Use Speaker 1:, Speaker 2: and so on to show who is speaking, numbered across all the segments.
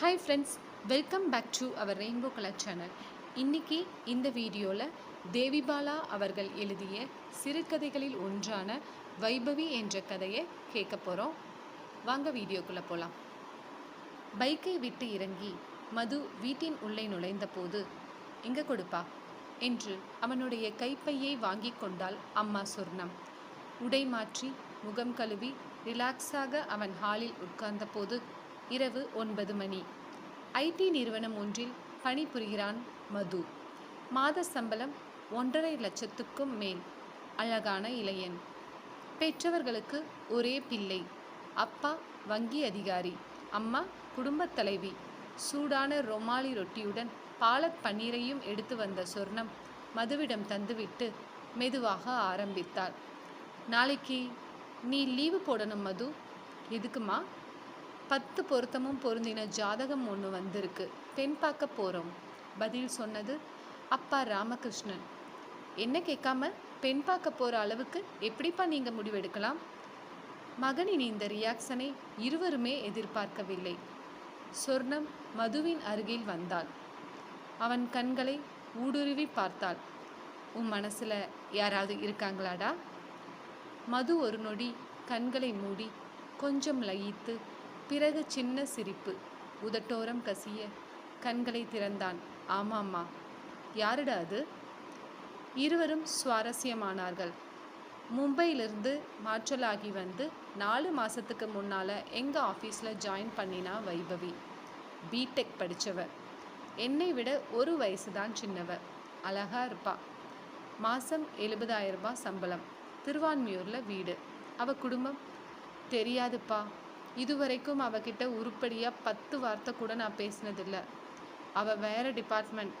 Speaker 1: Hi friends welcome back to our rainbow colour channel இன்னைக்கு இந்த வீடியோவில் தேவிபாலா அவர்கள் எழுதிய சிறுகதைகளில் ஒன்றான வைபவி என்ற கதையை கேட்க போகிறோம் வாங்க வீடியோக்குள்ளே போகலாம் பைக்கை விட்டு இறங்கி மது வீட்டின் உள்ளே நுழைந்தபோது எங்கே கொடுப்பா? என்று அவனுடைய கைப்பையை வாங்கி கொண்டாள் அம்மா சொர்ணம். உடை மாற்றி முகம் கழுவி ரிலாக்ஸாக அவன் ஹாலில் உட்கார்ந்தபோது இரவு ஒன்பது மணி. ஐடி நிறுவனம் ஒன்றில் பணிபுரிகிறான் மது. மாத சம்பளம் ஒன்றரை லட்சத்துக்கும் மேல். அழகான இளையன். பெற்றவர்களுக்கு ஒரே பிள்ளை. அப்பா வங்கி அதிகாரி. அம்மா குடும்பத் தலைவி. சூடான ரொமாலி ரொட்டியுடன் பாலக் பன்னீரையும் எடுத்து வந்த சொர்ணம் மதுவிடம் தந்துவிட்டு மெதுவாக ஆரம்பித்தாள். நாளைக்கு நீ லீவு போடணும் மது. எதுக்குமா பத்து பொருத்தமும் பொருந்தின ஜாதகம் ஒன்று வந்திருக்கு. பெண் பார்க்க போகிறோம் பதில் சொன்னது அப்பா ராமகிருஷ்ணன். என்ன கேட்காம பெண் பார்க்க போகிற அளவுக்கு எப்படிப்பா நீங்கள் முடிவெடுக்கலாம்? மகனின் இந்த ரியாக்ஷனை இருவருமே எதிர்பார்க்கவில்லை. சொர்ணம் மதுவின் அருகில் வந்தாள். அவன் கண்களை ஊடுருவி பார்த்தாள். உன் மனசில் யாராவது இருக்காங்களாடா? மது ஒரு நொடி கண்களை மூடி கொஞ்சம் லயித்து பிறகு சின்ன சிரிப்பு. உதட்டோரம் கசிய. கண்களை திறந்தான். ஆமாம்மா. யாருடா அது? இருவரும் சுவாரஸ்யமானார்கள். மும்பையிலிருந்து மாற்றலாகி வந்து நாலு மாதத்துக்கு முன்னால் எங்கள் ஆஃபீஸில் ஜாயின் பண்ணினா வைபவி. பிடெக் படித்தவ என்னை விட ஒரு வயசு தான் சின்னவ. அழகா இருப்பா. மாதம் எழுபதாயிரம் ரூபாய் சம்பளம். திருவான்மியூரில் வீடு. அவ குடும்பம்? தெரியாதுப்பா. இதுவரைக்கும் அவகிட்ட உருப்படியாக பத்து வார்த்தை கூட நான் பேசினதில்லை. அவள் வேறு டிபார்ட்மெண்ட்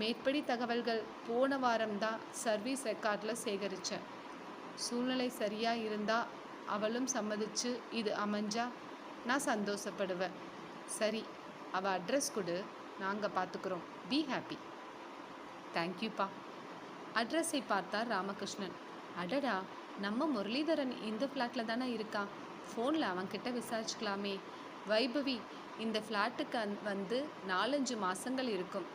Speaker 1: மேற்படி தகவல்கள் போன வாரம்தான் சர்வீஸ் ரெக்கார்டில் சேகரித்தேன் சூழ்நிலை சரியாக இருந்தால் அவளும் சம்மதிச்சு இது அமைஞ்சா நான் சந்தோஷப்படுவேன். சரி அவள் அட்ரஸ் கொடு நாங்கள் பார்த்துக்குறோம் பி. ஹாப்பி தேங்க்யூப்பா அட்ரஸை பார்த்தார் ராமகிருஷ்ணன். அடடா நம்ம முரளிதரன் இந்த ஃப்ளாட்டில் தானே இருக்கான் ஃபோனில் அவன்கிட்ட விசாரிச்சுக்கலாமே. வைபவி இந்த ஃப்ளாட்டுக்கு அந் வந்து நாலஞ்சு மாதங்கள் இருக்கும்.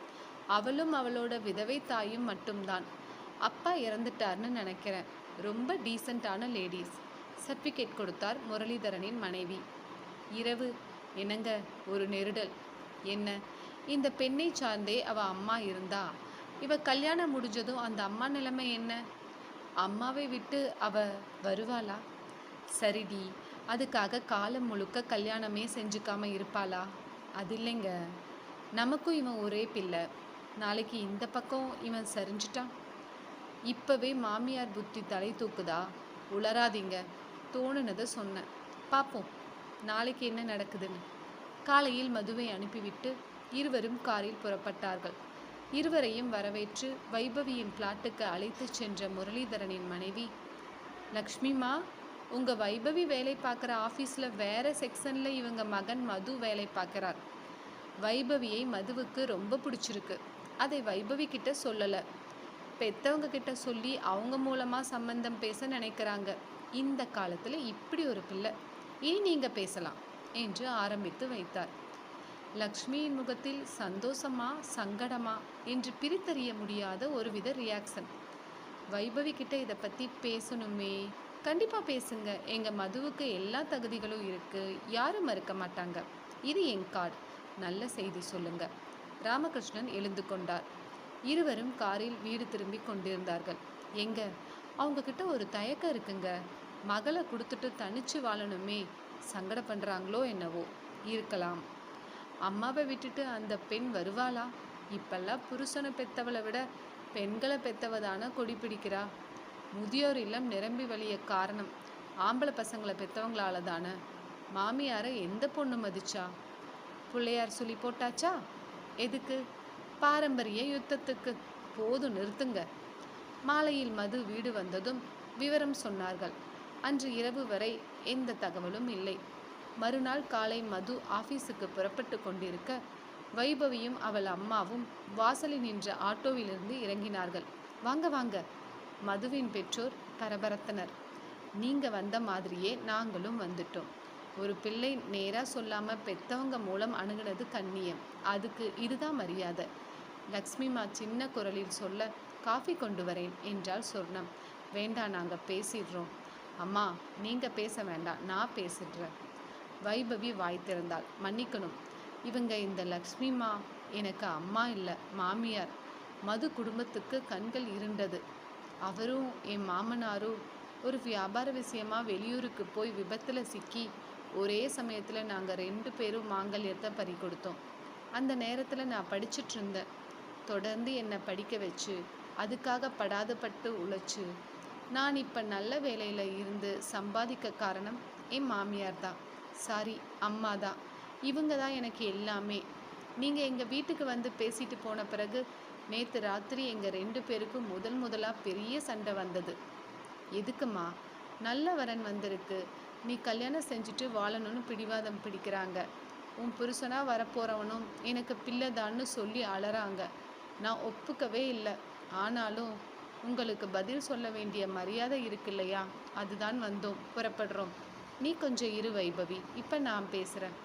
Speaker 1: அவளும் அவளோட விதவை தாயும் மட்டும்தான். அப்பா இறந்துட்டார்னு நினைக்கிறேன். ரொம்ப டீசெண்டான லேடிஸ். சர்டிஃபிகேட் கொடுத்தார் முரளிதரனின் மனைவி. இரவு. என்னங்க ஒரு நெருடல். என்ன? இந்த பெண்ணை சார்ந்தே அவ அம்மா இருந்தா? இவ கல்யாணம் முடிஞ்சதும் அந்த அம்மா நிலைமை என்ன? அம்மாவை விட்டு அவ வருவாளா? சரிடி. அதுக்காக காலம் முழுக்க கல்யாணமே செஞ்சுக்காம இருப்பாளா? அது இல்லைங்க. நமக்கும் இவன் ஒரே பிள்ளை. நாளைக்கு இந்த பக்கம் இவன் சரிஞ்சிட்டான். இப்போவே மாமியார் புத்தி தலை தூக்குதா? உளராதீங்க தோணுனதை சொன்னேன். பார்ப்போம் நாளைக்கு என்ன நடக்குதுன்னு. காலையில் மதுவை அனுப்பிவிட்டு இருவரும் காரில் புறப்பட்டார்கள். இருவரையும் வரவேற்று வைபவியின் பிளாட்டுக்கு அழைத்துச் சென்ற முரளிதரனின் மனைவி லக்ஷ்மிமா உங்கள் வைபவி வேலை பார்க்குற ஆஃபீஸில் வேறு செக்ஷனில் இவங்க மகன் மது வேலை பார்க்குறார். வைபவியை மதுவுக்கு ரொம்ப பிடிச்சிருக்கு. அதை வைபவி கிட்ட சொல்லலை. பெத்தவங்க கிட்ட சொல்லி அவங்க மூலமாக சம்பந்தம் பேச நினைக்கிறாங்க. இந்த காலத்தில் இப்படி ஒரு பிள்ளை. இனி நீங்கள் பேசலாம் என்று ஆரம்பித்து வைத்தார். லக்ஷ்மியின் முகத்தில் சந்தோஷமா சங்கடமா என்று பிரித்தறிய முடியாத ஒருவித ரியாக்ஷன் வைபவி கிட்ட இதை பற்றி பேசணுமே கண்டிப்பாக பேசுங்க. எங்கள் மதுவுக்கு எல்லா தகுதிகளும் இருக்குது யாரும் மறுக்க மாட்டாங்க. இது என் கார்டு நல்ல செய்தி சொல்லுங்க. ராமகிருஷ்ணன் எழுந்து கொண்டார். இருவரும் காரில் வீடு திரும்பி கொண்டிருந்தார்கள். எங்க? அவங்க கிட்ட ஒரு தயக்கம் இருக்குங்க. மகளை கொடுத்துட்டு தனிச்சு வாழணுமே. சங்கட பண்றாங்களோ என்னவோ. இருக்கலாம். அம்மாவை விட்டுட்டு அந்த பெண் வருவாளா? இப்பெல்லாம் புருஷனை பெத்தவளை விட பெண்களை பெத்தவதான கொடி பிடிக்கிறா? முதியோர் இல்லம் நிரம்பி வழிய காரணம் ஆம்பளை பசங்களை பெற்றவங்களால தானே. மாமியாரை எந்த பொண்ணு மதிச்சா? பிள்ளையார் சொல்லி போட்டாச்சா? எதுக்கு? பாரம்பரிய யுத்தத்துக்கு. போதும் நிறுத்துங்க. மாலையில் மது வீடு வந்ததும் விவரம் சொன்னார்கள். அன்று இரவு வரை எந்த தகவலும் இல்லை. மறுநாள் காலை மது ஆபீஸுக்கு புறப்பட்டு கொண்டிருக்க வைபவியும் அவள் அம்மாவும் வாசலில் நின்ற ஆட்டோவிலிருந்து இறங்கினார்கள். வாங்க வாங்க. மதுவின் பெற்றோர் பரபரத்தனர். நீங்கள் வந்த மாதிரியே நாங்களும் வந்துட்டோம். ஒரு பிள்ளை நேராக சொல்லாமல் பெத்தவங்க மூலம் அணுகுனது கண்ணியம். அதுக்கு இதுதான் மரியாதை. லக்ஷ்மிமா சின்ன குரலில் சொல்ல காஃபி கொண்டு வரேன் என்றால் சொர்ணம். வேண்டாம் நாங்கள் பேசிடுறோம். அம்மா நீங்கள் பேச வேண்டாம். நான் பேசிடுறேன். வைபவி வாய் திறந்தாள். மன்னிக்கணும். இவங்க இந்த லக்ஷ்மிமா எனக்கு அம்மா இல்லை மாமியார். மது குடும்பத்துக்கு கண்கள் இருண்டது. அவரும் என் மாமனாரும் ஒரு வியாபார விஷயமாக வெளியூருக்கு போய் விபத்தில் சிக்கி ஒரே சமயத்தில் நாங்கள் ரெண்டு பேரும் மாங்கல்யத்தை பறி கொடுத்தோம். அந்த நேரத்தில் நான் படிச்சுட்டு இருந்தேன் தொடர்ந்து என்னை படிக்க வச்சு அதுக்காக படாதப்பட்டு உழைச்சு நான் இப்போ நல்ல வேலையில் இருந்து சம்பாதிக்க காரணம் என் மாமியார் தான். சாரி அம்மா தான். இவங்க தான் எனக்கு எல்லாமே. நீங்கள் எங்கள் வீட்டுக்கு வந்து பேசிட்டு போன பிறகு நேற்று ராத்திரி எங்கள் ரெண்டு பேருக்கும் முதல் முதலாக பெரிய சண்டை வந்தது. எதுக்குமா? நல்ல வரன் வந்திருக்கு. நீ கல்யாணம் செஞ்சுட்டு வாழணும்னு பிடிவாதம் பிடிக்கிறாங்க. உன் புருஷனாக வரப்போகிறவனும் எனக்கு பிள்ளைதான்னு சொல்லி அலறாங்க. நான் ஒப்புக்கவே இல்லை. ஆனாலும் உங்களுக்கு பதில் சொல்ல வேண்டிய மரியாதை இருக்கு இல்லையா அதுதான் வந்தோம். புறப்படுறோம். நீ கொஞ்சம் இரு வைபவி. இப்போ நான் பேசுகிறேன்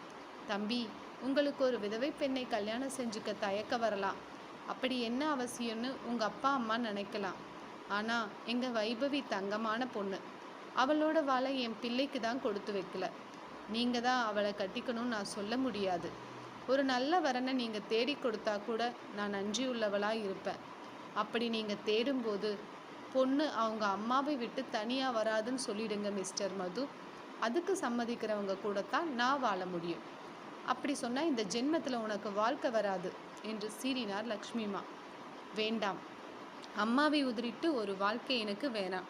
Speaker 1: தம்பி உங்களுக்கு ஒரு விதவை பெண்ணை கல்யாணம் செஞ்சுக்க தயக்க வரலாம். அப்படி என்ன அவசியம்னு உங்கள் அப்பா அம்மா நினைக்கலாம். ஆனால் எங்கள் வைபவி தங்கமான பொண்ணு. அவளோட வாழை என் பிள்ளைக்கு தான் கொடுத்து வைக்கல. நீங்கள் தான் அவளை கட்டிக்கணும்னு நான் சொல்ல முடியாது. ஒரு நல்ல வரனை நீங்கள் தேடி கொடுத்தா கூட நான் நன்றி உள்ளவளாக இருப்பேன். அப்படி நீங்கள் தேடும்போது பொண்ணு அவங்க அம்மாவை விட்டு தனியாக வராதுன்னு சொல்லிடுங்க மிஸ்டர் மது. அதுக்கு சம்மதிக்கிறவங்க கூட தான் நான் வாழ முடியும். அப்படி சொன்னால் இந்த ஜென்மத்தில் உனக்கு வாழ்க்கை வராது என்று சீறினார் லக்ஷ்மிமா. வேண்டாம். அம்மாவை உதிரிட்டு ஒரு வாழ்க்கை எனக்கு வேணாம்.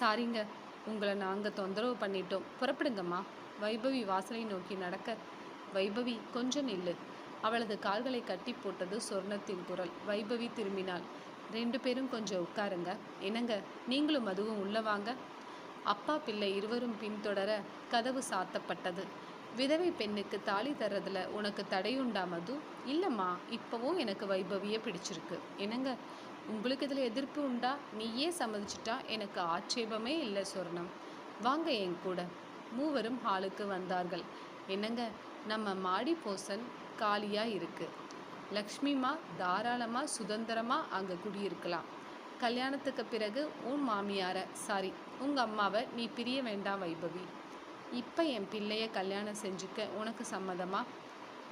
Speaker 1: சாரிங்க உங்களை நாங்கள் தொந்தரவு பண்ணிட்டோம். புறப்படுங்கம்மா. வைபவி வாசலை நோக்கி நடக்க வைபவி கொஞ்சம் நில்லு. அவளது கால்களை கட்டி போட்டது சொர்ணத்தின் குரல். வைபவி திரும்பினாள். ரெண்டு பேரும் கொஞ்சம் உட்காருங்க. என்னங்க நீங்களும் அதுவும் உள்ள வாங்க. அப்பா பிள்ளை இருவரும் பின்தொடர கதவு சாத்தப்பட்டது. விதவை பெண்ணுக்கு தாலி தர்றதுல உனக்கு தடையுண்டா மது? இல்லைம்மா இப்போவும் எனக்கு வைபவியே பிடிச்சிருக்கு. என்னங்க உங்களுக்கு இதில் எதிர்ப்பு உண்டா? நீயே சம்மதிச்சிட்டா எனக்கு ஆட்சேபமே இல்லை சொர்ணம். வாங்க என் கூட. மூவரும் ஹாலுக்கு வந்தார்கள். என்னங்க நம்ம மாடி போசன் காலியாக இருக்கு. லக்ஷ்மிமா தாராளமாக சுதந்திரமாக அங்கே குடியிருக்கலாம். கல்யாணத்துக்கு பிறகு உன் மாமியாரை சாரி உங்கள் அம்மாவை நீ பிரிய வேண்டாம் வைபவி. இப்போ என் பிள்ளையை கல்யாணம் செஞ்சுக்க உனக்கு சம்மதமா?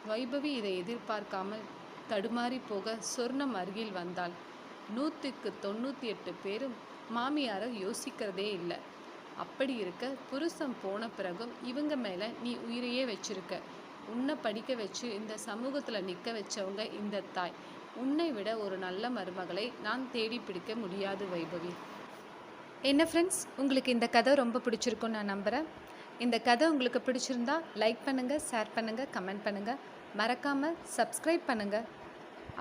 Speaker 1: வைபவி இதை எதிர்பார்க்காமல் தடுமாறி போக சொர்ணம் அருகில் வந்தாள். நூற்றுக்கு தொண்ணூற்றி எட்டு பேரும் மாமியாரை யோசிக்கிறதே இல்லை. அப்படி இருக்க புருஷன் போன பிறகும் இவங்க மேலே நீ உயிரையே வச்சிருக்க. உன்னை படிக்க வச்சு இந்த சமூகத்தில் நிற்க வச்சவங்க இந்த தாய். உன்னை விட ஒரு நல்ல மருமகளை நான் தேடி பிடிக்க முடியாது வைபவி. என்ன ஃப்ரெண்ட்ஸ் உங்களுக்கு இந்த கதை ரொம்ப பிடிச்சிருக்கும் நான் நம்புகிறேன் இந்த கதை உங்களுக்கு பிடிச்சிருந்தா லைக் பண்ணுங்கள் ஷேர் பண்ணுங்கள் கமெண்ட் பண்ணுங்கள் மறக்காமல் சப்ஸ்கிரைப் பண்ணுங்கள்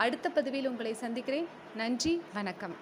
Speaker 1: அடுத்த பதிவில் உங்களை சந்திக்கிறேன். நன்றி வணக்கம்.